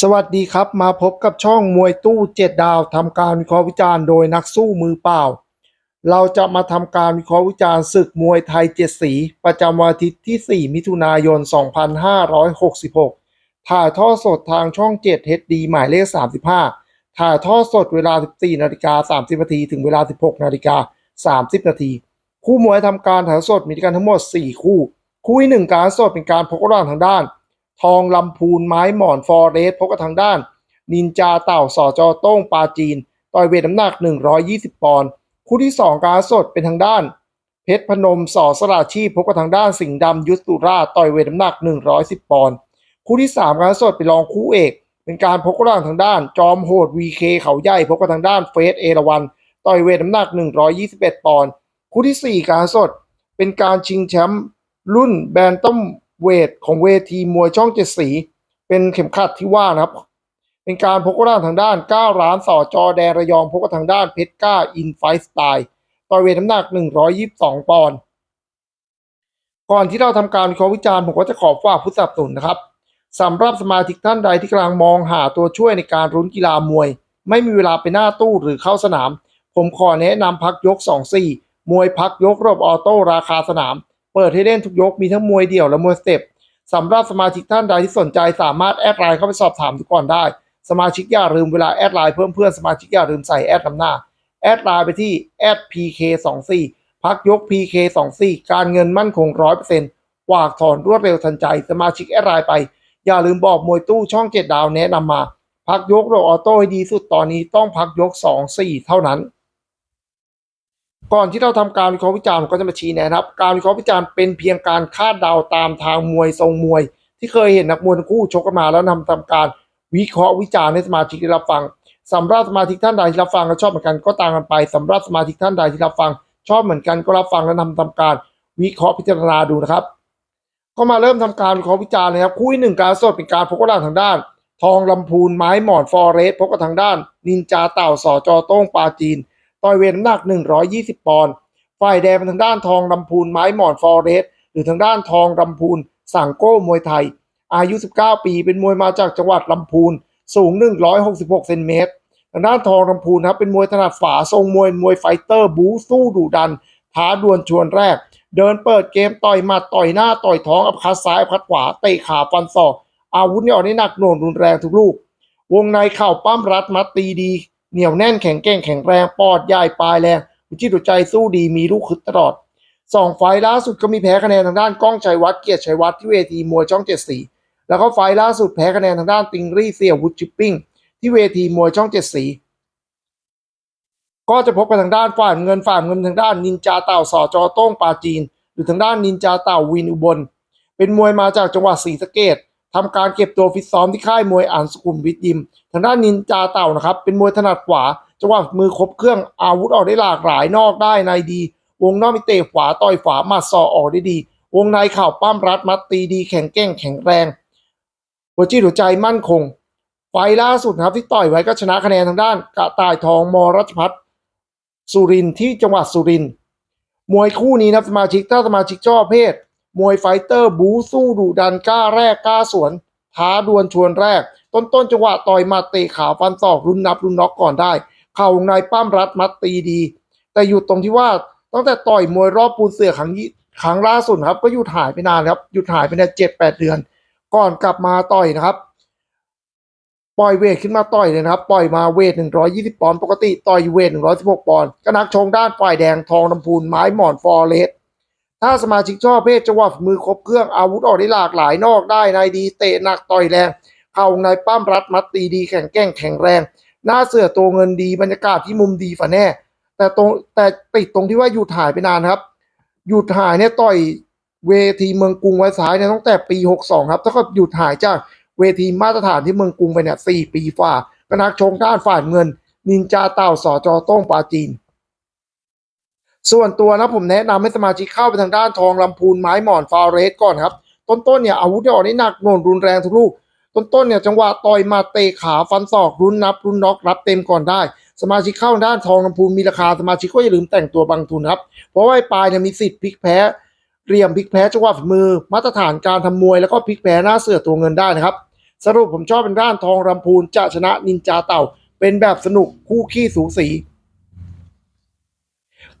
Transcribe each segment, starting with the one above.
สวัสดีครับมาพบกับช่องมวยตู้เจ็ดดาวทำการวิเคราะห์วิจารณ์โดยนักสู้มือเปล่า เราจะมาทำการวิเคราะห์วิจารณ์ศึกมวยไทยเจ็ดสี ประจำวันอาทิตย์ที่ 4 มิถุนายน 2566 ถ่ายทอดสดทางช่อง 7 HD หมายเลข 35 ถ่ายทอดสดเวลา 14 นาฬิกา 30 นาทีถึงเวลา 16 นาฬิกา 30 นาทีคู่มวยทำการถ่ายสดมีกันทั้งหมด 4 คู่ คู่ที่หนึ่งการสดเป็นการพกร่างทางด้าน ทองลำพูนไม้หมอนฟอเรสพบกับทางด้าน นินจาเต่าสอจอโต้งปาจีน ต่อยเวทน้ำหนัก 120 ปอนด์คู่ที่ 2 การสดเป็นทางด้าน เพชรพนมสอสราชีพพบกับทางด้านสิงห์ดำยุทธสุราต่อยเวทน้ำหนัก 110 ปอนด์คู่ที่ 3 การสดเป็นรองคู่เอก เป็นการพบกร่างทางด้าน จอมโหด VK เคเขาใหญ่พบกับทางด้านเฟสเอราวันต่อยเวทน้ำหนัก 121 ปอนด์คู่ทีสี่4 การสดเป็นการชิงแชมป์รุ่นแบนตัม เวทของเวทีมวยช่องเจ็ดสี เป็นเข็มขัดที่ว่านะครับ เป็นการพกร่างทางด้าน9ล้านต่อจอแดนระยองพกกับทางด้านเพชรก้าอินไฟสไตล์ต่อเวทน้ำหนัก 122 ปอนด์ก่อนที่เราทำการวิเคราะห์วิจารณ์ผมก็จะขอฝากผู้สนับสนุนนะครับสำหรับสมาชิกท่านใดที่กำลังมองหาตัวช่วยในการรุ้นกีฬามวย ไม่มีเวลาไปหน้าตู้หรือเข้าสนาม ผมขอแนะนำพักยก 2-4 มวยพักยกรอบออโต้ราคาสนาม เปิดให้เล่นทุกยกมีทั้งมวยเดี่ยวและมวยสเต็ปสำหรับสมาชิกท่านใดที่สนใจสามารถแอดไลน์เข้าไปสอบถามทุกก่อนได้ สมาชิกอย่าลืมเวลาแอดไลน์เพิ่มเพื่อนสมาชิกอย่าลืมใส่แอดนำหน้า แอดไลน์ไปที่แอด pk24 พักยก pk24 การเงินมั่นคง100%วากถอนรวดเร็วทันใจ สมาชิกแอดไลน์ไป อย่าลืมบอกมวยตู้ช่องเจ็ดดาวแนะนำมา พักยกโรออโต้ให้ดีสุดตอนนี้ต้องพักยก 2-4 เท่านั้น ก่อนที่เราทำการวิเคราะห์วิจารณ์ผมก็จะมาชี้แนะครับ การวิเคราะห์วิจารณ์เป็นเพียงการคาดเดาตามทางมวยทรงมวย ที่เคยเห็นนักมวยทั้งคู่ชกกันมาแล้วนำทำการวิเคราะห์วิจารณ์ให้สมาชิกได้รับฟังสำหรับสมาชิกท่านใดที่รับฟังและชอบเหมือนกันก็ตามกันไปสำหรับสมาชิกท่านใดที่รับฟัง ชอบเหมือนกันก็รับฟังและนำทำการวิเคราะห์พิจารณาดูนะครับ ก็มาเริ่มทำการวิเคราะห์วิจารณ์นะครับคู่ที่หนึ่งการสดเป็นการพกกระดาษทางด้าน ทองลำพูนไม้หมอนฟอเรสพบกับทางด้าน นินจาเต่าสอจอโต้งปลาจีน ต่อยเวทน้ำหนัก 120 ปอนด์ฝ่ายแดงเป็นทางด้านทองลำพูนไม้หมอนฟอเรสหรือทางด้านทองลำพูนสังโก้มวยไทย อายุ 19 ปีเป็นมวยมาจากจังหวัดลำพูน สูง 166 เซนเมตรทางด้านทองลำพูนครับเป็นมวยถนัดฝาทรงมวยมวยไฟเตอร์บูสู้ดุดันท้าดวลชวนแรก เดินเปิดเกมต่อยหมัดต่อยหน้าต่อยท้องอับคัดซ้ายอับคัดขวาเตะขาฟันศอกอาวุธนี่ยออกได้หนักหน่วงรุนแรงทุกลูก วงในเข่าปั้มรัดมัดตีดี เหนียวแน่นแข็งแกร่งแข็งแรงปอดใหญ่ปลายแรงวิจิตรใจสู้ดีมีลูกคึดตลอดสองไฟล์ล่าสุดก็มีแพ้คะแนนทางด้านก้องชัยวัฒน์เกียรติชัยวัฒน์ที่เวทีมวยช่องเจ็ดสีแล้วก็ไฟล์ล่าสุดแพ้คะแนนทางด้านติงรี่เซียวุฒชิปปิ้งที่เวทีมวยช่องเจ็ดสีก็จะพบกับทางด้านฝ่ายเงินฝ่ายเงินทางด้านนินจาเต่าสอจอโต้งปาจีน หรือทางด้านนินจาเต่าวินอุบล เป็นมวยมาจากจังหวัดศรีสะเกด ทำการเก็บตัวฟิตซ้อมที่ค่ายมวยอ่านสุขุมวิทยิม ทางด้านนินจาเต่านะครับ เป็นมวยถนัดขวาจังหวะมือครบเครื่องอาวุธออกได้หลากหลายนอกได้ในดี วงนอกมีเตะขวาต่อยขวามัดศอออกได้ดี วงในเข่าปั้มรัดมัดตีดี แข็งแกร่งแข็งแรง หัวจิตหัวใจมั่นคง ไฟล์ล่าสุดนะครับที่ต่อยไว้ก็ชนะคะแนนทางด้าน กระต่ายทองมรัชพัฒน์สุรินที่จังหวัดสุรินมวยคู่นี้นะครับสมาชิกถ้าสมาชิกชอบเพศ มวยไฟเตอร์บูสู้ดุดันกล้าแรกกล้าสวน ท้าดวลชวนแรก ต้นต้นจังหวะต่อยมาเตะขาฟันศอกรุนนับรุนน็อกก่อนได้ เข่าวงในปั้มรัดมัดตีดี แต่อยู่ตรงที่ว่าตั้งแต่ต่อยมวยรอบปูนเสือครั้งครั้งล่าสุดครับ ก็หยุดหายไปนานครับหยุดหายไปเนี่ยเจ็ดแปดเดือน ก่อนกลับมาต่อยนะครับ ปล่อยเวทขึ้นมาต่อยเลยนะครับ ปล่อยมาเวท120ปอนด์ปกติต่อยอยู่เวท116ปอนด์ก็นักชงด้านฝ่ายแดงทองลำพูนไม้หมอนฟอร์เรส ถ้าสมาชิกชอบเพศจังหวะฝีมือครบเครื่องอาวุธออกได้หลากหลายนอกได้ในดีเตะหนักต่อยแรงเข่าในปั้มรัดมัดตีดีแข็งแกร่งแข็งแรง หน้าเสือตัวเงินดีบรรยากาศที่มุมดีฝาแน่ แต่ตรงแต่ติดตรงที่ว่าหยุดหายไปนานครับ หยุดหายเนี่ยต่อยเวทีเมืองกรุงไว้ซ้ายเนี่ยตั้งแต่ปี 62 ครับถ้าก็หยุดหายจากเวทีมาตรฐานที่เมืองกรุงไปเนี่ย4ปีฝ่ากนักชงด้านฝ่ายเงิน นินจาเต่าสอจอโต้งปาจีน ส่วนตัวนะผมแนะนำให้สมาชิกเข้าไปทางด้านทองลำพูนไม้หมอนฟาเรสก่อนครับ ต้นๆเนี่ยอาวุธเนี่ออกได้หนักหน่วงรุนแรงทุกลูก ต้นๆเนี่ยจังหวะต่อยมาเตะขาฟันศอกรุนนับรุนน็อกรับเต็มก่อนได้ สมาชิกเข้าด้านทองลำพูนมีราคาสมาชิกก็อย่าลืมแต่งตัวบังทุนครับ เพราะว่าปลายเนี่ยมีสิทธิ์พลิกแพ้เหลี่ยมพลิกแพ้จังหวะฝีมือ มาตรฐานการทำมวยแล้วก็พลิกแพ้หน้าเสือตัวเงินได้นะครับ สรุปผมชอบเป็นด้านทองรำพูนจะชนะนินจาเต่า เป็นแบบสนุกคู่ขี้สูสี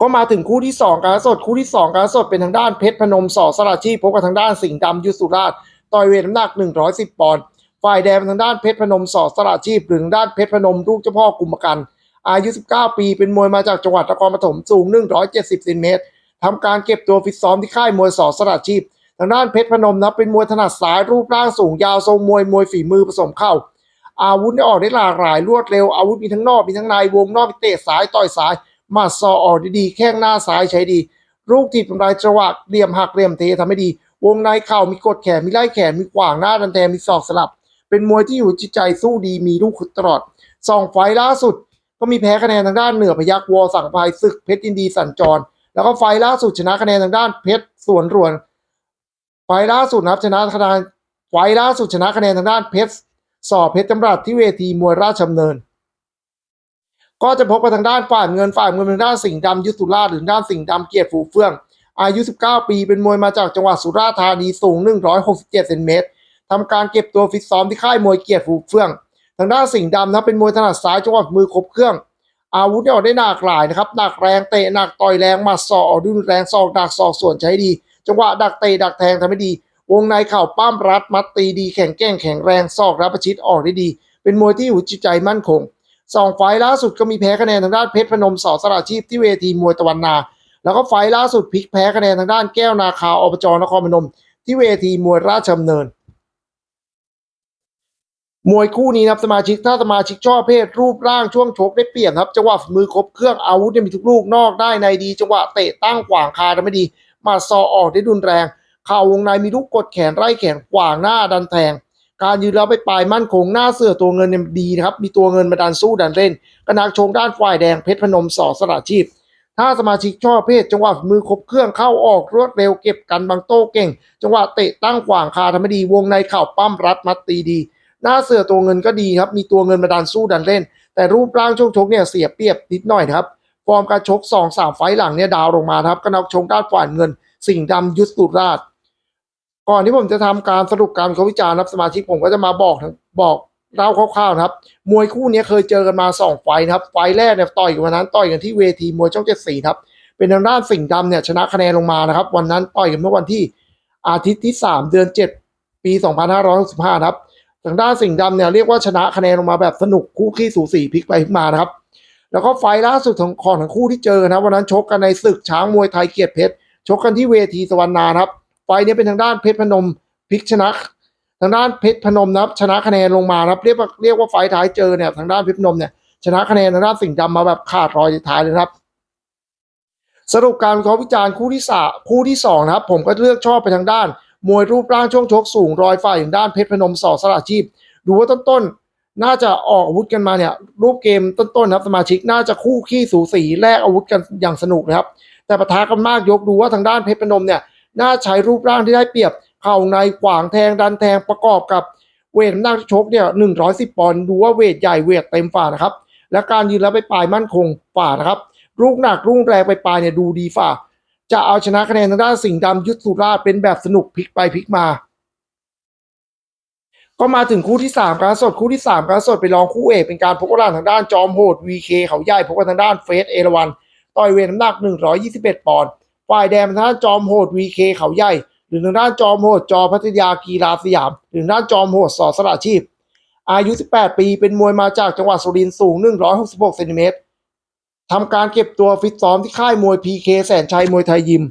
ก็มาถึงคู่ที่ 2 การสดคู่ที่ 2 การสดเป็นทางด้านเพชรพนมสอสระชีพพบกับทางด้านสิงห์ดำยุสุราชต่อยเวทน้ำหนัก 110 ปอนด์ฝ่ายแดงทางด้านเพชรพนมสอสระชีพหรือทางด้านเพชรพนมลูกเจ้าพ่อกุมกัน อายุ 19 ปีเป็นมวยมาจากจังหวัดนครปฐมสูง 170เซนติเมตรทำการเก็บตัวฟิตซ้อมที่ค่ายมวยสอสระชีพ ทางด้านเพชรพนมนะเป็นมวยถนัดซ้ายรูปร่างสูงยาวทรงมวยมวยฝีมือผสมเข้า อาวุธได้ออกได้หลากหลายรวดเร็วอาวุธมีทั้งนอกมีทั้งในวงนอกมีเตะซ้ายต่อยซ้าย มัดซอออกดีๆ แข้งหน้าซ้ายใช้ดี ลูกถีบทำลายจังหวะเหลี่ยมหักเหลี่ยมเททำให้ดี วงในเข่ามีกดแขนมีไล่แขนมีขวางหน้าดันแทงมีศอกสลับ เป็นมวยที่อยู่จิตใจสู้ดีมีลูกขุดตลอดสองไฟล่าสุด ก็มีแพ้คะแนนทางด้านเหนือพยักวอสั่งพายศึกเพชรยินดีสัญจร แล้วก็ไฟล่าสุดชนะคะแนนทางด้านเพชรสวนรวน ไฟล่าสุดนะครับชนะคะแนนไฟล์ล่าสุดชนะคะแนนทางด้านเพชรสอบเพชรจำรัดที่เวทีมวยราชดำเนิน ก็จะพบกับทางด้านฝ่ายเงินฝ่ายเงินทางด้านสิงห์ดำยุทธสุราชหรือด้านสิงห์ดำเกียรติฝูเฟื่อง อายุ 19 ปีเป็นมวยมาจากจังหวัดสุราษฎร์ธานีสูง 167เซนติเมตรทำการเก็บตัวฟิตซ้อมที่ค่ายมวยเกียรติฝูเฟื่อง ทางด้านสิงห์ดำนะเป็นมวยถนัดซ้ายจังหวัดมือครบเครื่อง อาวุธเนี่ยออกได้หนักหลายนะครับหนักแรงเตะหนักต่อยแรงมัดศอกอดุนแรงศอกดักศอกส่วนใช้ดี จังหวะดักเตะดักแทงทำให้ดี วงในเข่าป้ามรัดมัดตีดีแข็งแกร่งแข็งแรงศอกรับประชิดออกได้ดี เป็นมวยที่อยู่จิตใจมั่นคง สองไฟล์ล่าสุดก็มีแพ้คะแนนทางด้านเพชรพนมสอสระชีพที่เวทีมวยตะวันนา แล้วก็ไฟล์ล่าสุดพลิกแพ้คะแนนทางด้านแก้วนาคาอบจนครพนม ที่เวทีมวยราชดำเนิน มวยคู่นี้นะครับสมาชิกถ้าสมาชิกชอบเพศรูปร่างช่วงชกได้เปรียบนครับจังหวะฝีมือครบเครื่องอาวุธเนี่ยมีทุกลูกนอกได้ในดีจังหวะเตะตั้งขวางคาทำไม่ดีมาซอออกได้รุนแรง เข่าวงในมีลูกกดแขนไล่แขนขวางหน้าดันแทง การยืนแล้วไปปลายมั่นคงหน้าเสือตัวเงินเนี่ยดีนะครับ มีตัวเงินมาดันสู้ดันเล่นกระนักชงด้านฝ่ายแดงเพชรพนมสอสระชีพ ถ้าสมาชิกชอบเพศจังหวะมือครบเครื่องเข้าออกรวดเร็วเก็บกันบางโต้เก่ง จังหวะเตะตั้งขวางคาทำไม่ดีวงในเข่าปั้มรัดมัดตีดี หน้าเสือตัวเงินก็ดีครับ มีตัวเงินมาดันสู้ดันเล่น แต่รูปร่างช่วงชกเนี่ยเสียเปรียบนิดหน่อยครับฟอร์มการชกสองสามไฟต์หลังเนี่ยดาวลงมาครับก็นักชกด้านฝ่ายเงิน สิ่งห์ดำยุทธสุราช ก่อนที่ผมจะทำการสรุปการวิเคราวิจารณ์ครับสมาชิกผมก็จะมาบอกบอกเล่าคร่าวๆนะครับ มวยคู่นี้เคยเจอกันมาสองไฟนะครับ ไฟแรกเนี่ยต่อยกันวันนั้นต่อยกันที่เวทีมวยช่องเจ็ดสีครับ เป็นทางด้านสิงห์ดำเนี่ยชนะคะแนนลงมานะครับ วันนั้นต่อยกันเมื่อวันที่อาทิตย์ที่ 3 เดือน 7 ปี 2565นะครับ ทางด้านสิงห์ดำเนี่ยเรียกว่าชนะคะแนนลงมาแบบสนุกคู่ขี้สูสีพลิกไปพลิกมานะครับ แล้วก็ไฟล์ล่าสุดของของทั้งคู่ที่เจอนะวันนั้นชกกันในศึกช้างมวยไทยเกียรติเพชรชกกันที่เวทีสวรรณานะครับ ไฟนี้เป็นทางด้านเพชรพนมพลิกชนะทางด้านเพชรพนมนะครับชนะคะแนนลงมานะครับเรียกว่าเรียกว่าไฟท้ายเจอเนี่ยทางด้านเพชรพนมเนี่ยชนะคะแนนทางด้านสิงห์ดำมาแบบขาดรอยท้ายเลยนะครับ สรุปการวิเคราวิจารณ์คู่ที่สาคู่ที่สองนะครับ ผมก็เลือกชอบไปทางด้าน มวยรูปร่างช่วงชกสูงรอยฝ่ายอย่างด้านเพชรพนมสอสระชีพ ดูว่าต้นๆ น่าจะออกอาวุธกันมาเนี่ยรูปเกมต้นๆนะครับสมาชิกน่าจะคู่ขี้สูสีแลกอาวุธกันอย่างสนุกนะครับ แต่ปะทะกันมากยกดูว่าทางด้านเพชรพนมเนี่ย น่าใช้รูปร่างที่ได้เปรียบ เข่าในขวางแทงดันแทงประกอบกับเวทน้ำหนักชกเนี่ยหนึ่งร้อยสิบปอนด์ดูว่าเวทใหญ่เวทเต็มฝ่านะครับ และการยืนแล้วไปปลายมั่นคงฝ่านะครับลูกหนักลูกแรงไปปลายเนี่ยดูดีฝ่า จะเอาชนะคะแนนทางด้านสิงห์ดำยุทธสุราชเป็นแบบสนุกพลิกไปพลิกมา ก็มาถึงคู่ที่3การสดคู่ที่3การสดไปรองคู่เอกเป็นการพบกันทางด้านจอมโหด VK เขาใหญ่พบกันทางด้านเฟสเอราวันต่อยเวทน้ำหนัก 121 ปอนด์ ฝ่ายแดงนทางด้านจอมโหด VK เคเขาใหญ่ หรือทางด้านจอมโหดจอพัทยากีฬาสยาม หรือทางด้านจอมโหดสอสระชีพ อายุ 18 ปีเป็นมวยมาจากจังหวัดสุรินทร์สูง 166เซนติเมตรทำการเก็บตัวฟิตซ้อมที่ค่ายมวย PK แสนชัยมวยไทยยิม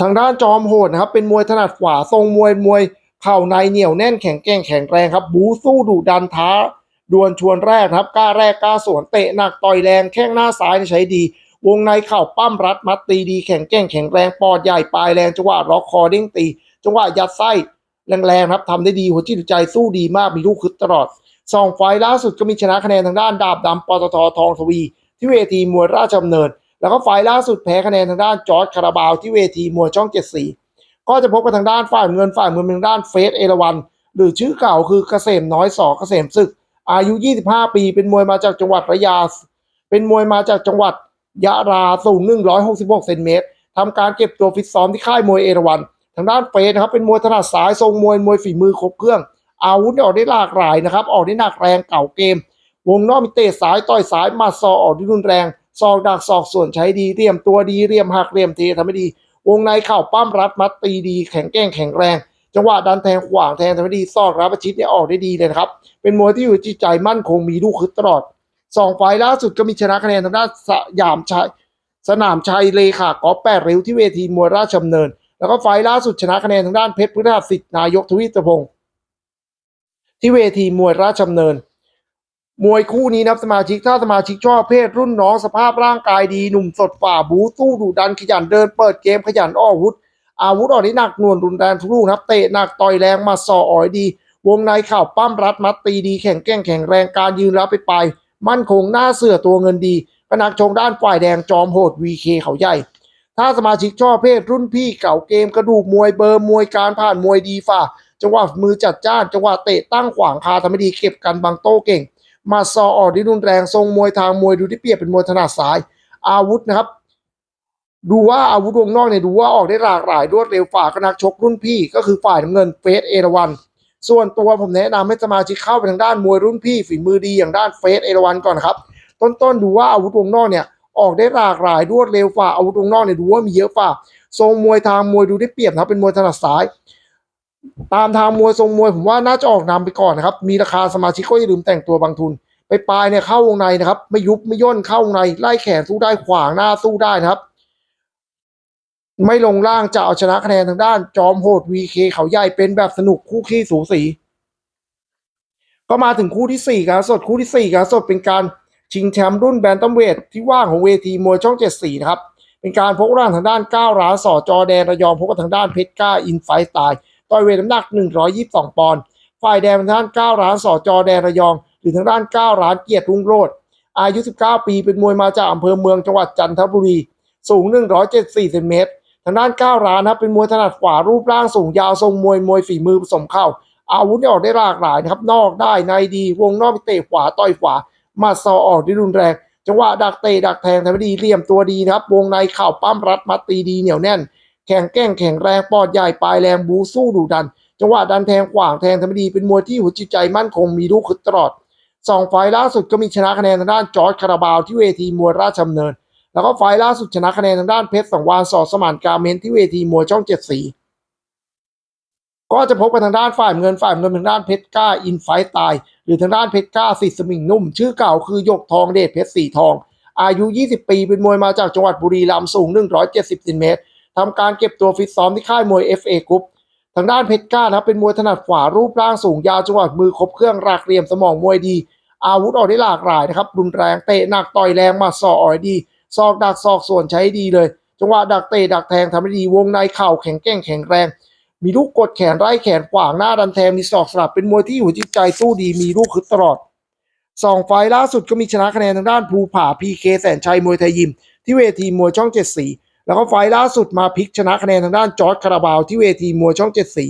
ทางด้านจอมโหดนะครับ เป็นมวยถนัดขวาทรงมวยมวยเข่าในเหนียวแน่นแข็งแกร่งแข็งแรงครับ บูสู้ดุดันท้าดวลชวนแรกครับกล้าแรกกล้าสวนเตะหนักต่อยแรงแข้งหน้าซ้ายใช้ดี วงในเข่าปั้มรัดมัดตีดีแข็งแกร่งแข็งแรงปอดใหญ่ปลายแรงจังหวะล็อกคอเด้งตีจังหวะยัดไส้แรงๆครับทำได้ดีหัวจิตใจสู้ดีมากมีลูกคึดตลอดสองไฟล์ล่าสุดก็มีชนะคะแนนทางด้านดาบดำปตททองทวี ที่เวทีมวยราชดำเนิน แล้วก็ไฟล์ล่าสุดแพ้คะแนนทางด้านจอร์จคาราบาวที่เวทีมวยช่องเจ็ดสีก็จะพบกับทางด้านฝ่ายเงินฝ่ายเงินเป็นทางด้านเฟสเอราวัน หรือชื่อเก่าคือเกษมน้อยสอเกษมศึก อายุ 25 ปี เป็นมวยมาจากจังหวัดระยา เป็นมวยมาจากจังหวัด ยะราสูง 166เซนติเมตรทำการเก็บตัวฟิตซ้อมที่ค่ายมวยเอราวัน ทางด้านเฟสนะครับเป็นมวยถนัดซ้ายทรงมวยมวยฝีมือครบเครื่อง อาวุธที่ออกได้หลากหลายนะครับออกได้หนักแรงเก่าเกม วงนอกมีเตะซ้ายต่อยซ้ายมาซอออกได้รุนแรงซอกดักซอกส่วนใช้ดีเรียมตัวดีเรียมหักเรียมเททำให้ดี วงในเข่าปั้มรัดมัดตีดีแข็งแกร่งแข็งแรง จังหวะดันแทงขวางแทงทำให้ดีซอกรับประชิดเนี่ยออกได้ดีเลยนะครับเป็นมวยที่อยู่จิตใจมั่นคงมีลูกคึดตลอด สองไฟล์ล่าสุดก็มีชนะคะแนนทางด้านสยามชัยสนามชัยเลขากอล์ฟแปดริ้วที่เวทีมวยราชดำเนิน แล้วก็ไฟล์ล่าสุดชนะคะแนนทางด้านเพชรพุทธสิทธิ์นายกทวีตพงศ์ที่เวทีมวยราชดำเนิน มวยคู่นี้นับสมาชิกถ้าสมาชิกชอบเพศรุ่นน้องสภาพร่างกายดีหนุ่มสดฝ่าบูสู้ดุดันขยันเดินเปิดเกมขยันอ้ออาวุธ อาวุธออกนี้หนักหน่วงรุนแรงทุกลูกนะครับเตะหนักต่อยแรงมาสออ่อยดี วงในเข่าปั้มรัดมัดตีดีแข็งแกร่งแข็งแรงการยืนรับไปไป มั่นคงหน้าเสือตัวเงินดีก็นักชงด้านฝ่ายแดงจอมโหดวีเคเขาใหญ่ ถ้าสมาชิกชอบเพศรุ่นพี่เก่าเกมกระดูกมวยเบอร์มวยการผ่านมวยดีฝ่าจังหวะมือจัดจ้านจังหวะเตะตั้งขวางคาทำให้ดีเก็บกันบางโต้เก่ง มาซอออกที่รุนแรงทรงมวยทางมวยดูที่เปียบเป็นมวยถนัดซ้าย อาวุธนะครับ ดูว่าอาวุธวงนอกเนี่ยดูว่าออกได้หลากหลายรวดเร็วฝ่ากนักชกรุ่นพี่ ก็คือฝ่ายน้ำเงินเฟสเอราวัน ส่วนตัวผมแนะนำให้สมาชิกเข้าไปทางด้านมวยรุ่นพี่ฝีมือดีอย่างด้านเฟสเอราวันก่อนครับ ต้นๆดูว่าอาวุธวงนอกเนี่ยออกได้หลากหลายรวดเร็วฝ่าอาวุธวงนอกเนี่ยดูว่ามีเยอะฝ่าทรงมวยทางมวยดูได้เปรียบนะครับเป็นมวยถนัดซ้าย ตามทางมวยทรงมวยผมว่าน่าจะออกนำไปก่อนนะครับ มีราคาสมาชิกก็อย่าลืมแต่งตัวบางทุน ไปปลายเนี่ยเข้าวงในนะครับ ไม่ยุบไม่ย่นเข้าวงในไล่แขนสู้ได้ขวางหน้าสู้ได้นะครับ ไม่ลงล่างจะเอาชนะคะแนนทางด้าน จอมโหดวีเคเขาใหญ่เป็นแบบสนุกคู่ขี้สูสี ก็มาถึงคู่ที่สี่การสดคู่ที่สี่การสดเป็นการชิงแชมป์รุ่นแบนตัมเวทที่ว่างของเวทีมวยช่องเจ็ดสีนะครับ เป็นการพกร่างทางด้านก้าวร้านสอจอแดนระยองพบกับทางด้านเพชรก้าอินไฟสไตล์ต่อยเวทน้ำหนัก 122 ปอนด์ฝ่ายแดงเป็นทางด้านก้าวร้านสอจอแดนระยอง หรือทางด้านก้าวร้านเกียรติรุ่งโรจน์อายุ 19 ปีเป็นมวยมาจากอำเภอเมืองจังหวัดจันทบุรี สูง 174เซนเมตร ทางด้านก้าวร้านนะครับเป็นมวยถนัดขวารูปร่างสูงยาวทรงมวยมวยฝีมือผสมเข้าอาวุธที่ออกได้หลากหลายนะครับ นอกได้ในดีวงนอกเตะขวาต่อยขวามาซอออกได้รุนแรง จังหวะดักเตะดักแทงทำให้ดีเหลี่ยมตัวดีนะครับ วงในเข่าปั้มรัดมัดตีดีเหนียวแน่น แข็งแกร่งแข็งแรงปอดใหญ่ปลายแรงบูสู้ดุดัน จังหวะดันแทงขวางแทงทำให้ดีเป็นมวยที่หัวจิตใจมั่นคงมีลูกคึดตลอดสองไฟล์ล่าสุดก็มีชนะคะแนนทางด้านจอร์จคาราบาวที่เวทีมวยราชดำเนิน แล้วก็ไฟล์ล่าสุดชนะคะแนนทางด้านเพชรสังวานสอสมานกาเมนที่เวทีมวยช่องเจ็ดสีก็จะพบกับทางด้านฝ่ายเงินฝ่ายเงินทางด้านเพชรกล้าอินไฟตาย หรือทางด้านเพชรกล้าสิสมิงนุ่ม ชื่อเก่าคือหยกทองเดชเพชรสีทอง อายุ 20 ปีเป็นมวยมาจากจังหวัดบุรีรัมย์สูง 170ซนเมตรทำการเก็บตัวฟิตซ้อมที่ค่ายมวย FA กรุ๊ปทางด้านเพชรกล้านะครับเป็นมวยถนัดขวารูปร่างสูงยาวจังหวะมือครบเครื่องรากเหลี่ยมสมองมวยดี อาวุธออกได้หลากหลายนะครับรุนแรงเตะหนักต่อยแรงมาสออ่อยดี ซอกดักซอกส่วนใช้ดีเลย จังหวะดักเตะดักแทงทำให้ดีวงในเข่าแข็งแกร่งแข็งแรง มีลูกกดแขนไล่แขนขวางหน้าดันแทงมีศอกสลับเป็นมวยที่อยู่จิตใจสู้ดีมีลูกคึดตลอดสองไฟล์ล่าสุดก็มีชนะคะแนนทางด้านภูผาพีเคแสนชัยมวยไทยยิม ที่เวทีมวยช่องเจ็ดสีแล้วก็ไฟล์ล่าสุดมาพลิกชนะคะแนนทางด้านจอร์จคาราบาวที่เวทีมวยช่องเจ็ดสี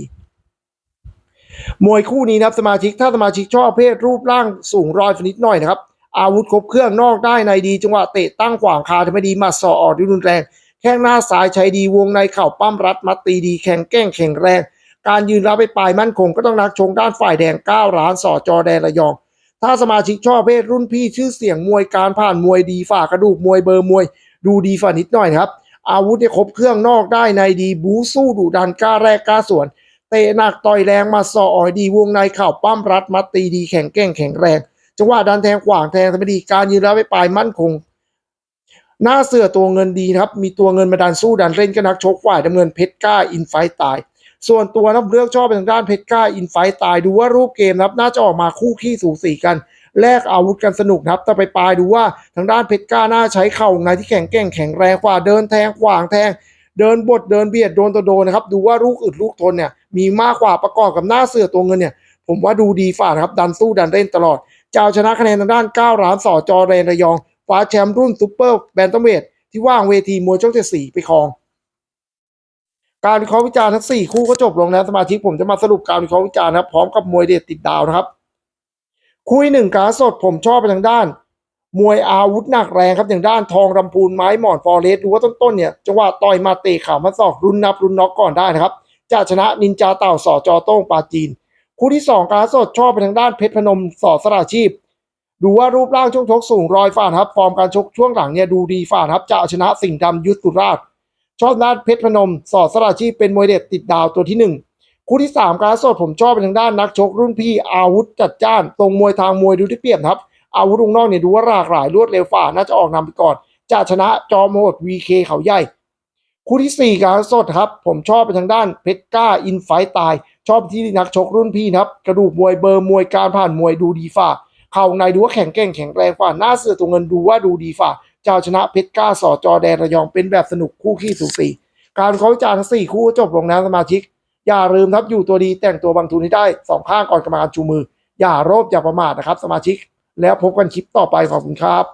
มวยคู่นี้นะครับสมาชิกถ้าสมาชิกชอบเพศรูปร่างสูงรอยฟนิดหน่อยนะครับ อาวุธครบเครื่องนอกได้ในดีจังหวะเตะตั้งขวางคาทำให้ดีมาสอออกด้วยรุนแรง แข้งหน้าซ้ายใช้ดีวงในเข่าปั้มรัดมัดตีดีแข็งแกร่งแข็งแรง การยืนรับไปปลายมั่นคงก็ต้องนักชงด้านฝ่ายแดงก้าวร้านสอจอแดนระยอง ถ้าสมาชิกชอบเพศรุ่นพี่ชื่อเสียงมวยการผ่านมวยดีฝ่ากระดูกมวยเบอร์มวย ดูดีฝ่านิดหน่อยครับ อาวุธเนี่ยครบเครื่องนอกได้ในดีบูสู้ดุดันกล้าแรกกล้าสวนเตะหนักต่อยแรงมาสอออยดีวงในเข่าปั้มรัดมัดตีดีแข็งแกร่งแข็งแรง จังหวะดันแทงขวางแทงทำให้ดีการยืนรับไปปลายมั่นคง หน้าเสือตัวเงินดีครับ มีตัวเงินมาดันสู้ดันเล่นก็นักชกฝ่ายดำเนินเพชรกล้าอินไฟตาย ส่วนตัวนับเลือกชอบไปทางด้านเพชรกล้าอินไฟตายดูว่ารูปเกมนับน่าจะออกมาคู่ขี้สูสีกันแลกอาวุธกันสนุกนะครับ แต่ไปปลายดูว่าทางด้านเพชรกล้าน่าใช้เข่าในที่แข็งแกร่งแข็งแรงกว่าเดินแทงขวางแทง เดินบดเดินเบียดโดนตัวโดนนะครับ ดูว่าลูกอึดลูกทนเนี่ยมีมากกว่าประกอบกับหน้าเสือตัวเงินเนี่ย ผมว่าดูดีฝ่านะครับ ดันสู้ดันเล่นตลอด จะเอาชนะคะแนนทางด้าน9ล้านสอจอเรนระยองคว้าแชมป์รุ่นซูเปอร์แบนตัมเวทที่ว่างเวทีมวยช่องเจ็ดสี่ไปครอง การวิเคราะห์วิจารณ์ทั้ง 4 คู่ก็จบลงแล้วสมาชิกผมจะมาสรุปการวิเคราะห์วิจารณ์นะครับพร้อมกับมวยเด็ดติดดาวนะครับคุยหนึ่งการสดผมชอบไปทางด้าน มวยอาวุธหนักแรงครับอย่างด้านทองรำพูนไม้หมอนฟอเรสดูว่าต้นๆเนี่ยจังหวะต่อยมาเตะข่าวมาศอกรุนนับรุนน็อกก่อนได้นะครับจะชนะนินจาเต่าสอจอโต้งปาจีน คู่ที่สองการสดชอบไปทางด้านเพชรพนมสอสราชีพ ดูว่ารูปร่างช่วงชกสูงรอยฝ่าครับ ฟอร์มการชกช่วงหลังเนี่ยดูดีฝ่าครับจะเอาชนะสิ่งห์ดำยุทธสุราช ชอบด้านเพชรพนมสอสราชีพเป็นมวยเด็ดติดดาวตัวที่หนึ่งคู่ที่สามการสดผมชอบไปทางด้านนักชกรุ่นพี่อาวุธจัดจ้านตรงมวยทางมวยดูที่เปรียบครับอาวุธวงนอกเนี่ยดูว่าหลากหลายรวดเร็วฝ่าน่าจะออกนำไปก่อนจะชนะจอมโหดวีเคเขาใหญ่ คู่ที่สี่การสดครับ ผมชอบไปทางด้านเพชรกล้าอินไฟตาย ชอบที่นักชกรุ่นพี่นะครับ กระดูกมวยเบอร์มวยการผ่านมวยดูดีฝ่า เข่าในดูว่าแข็งแกร่งแข็งแรงฝ่าหน้าเสือตัวเงินดูว่าดูดีฝ่าเจ้าชนะเพชรกล้าสอจอแดนระยองเป็นแบบสนุกคู่ขี้สูสีการเขาจารณ์ทั้งสี่คู่จบลงแล้วสมาชิก อย่าลืมครับอยู่ตัวดีแต่งตัวบางทุนให้ได้สองข้างก่อนกรรมการชูมือ อย่าโลภอย่าประมาทนะครับ สมาชิก แล้วพบกันคลิปต่อไปขอบคุณครับ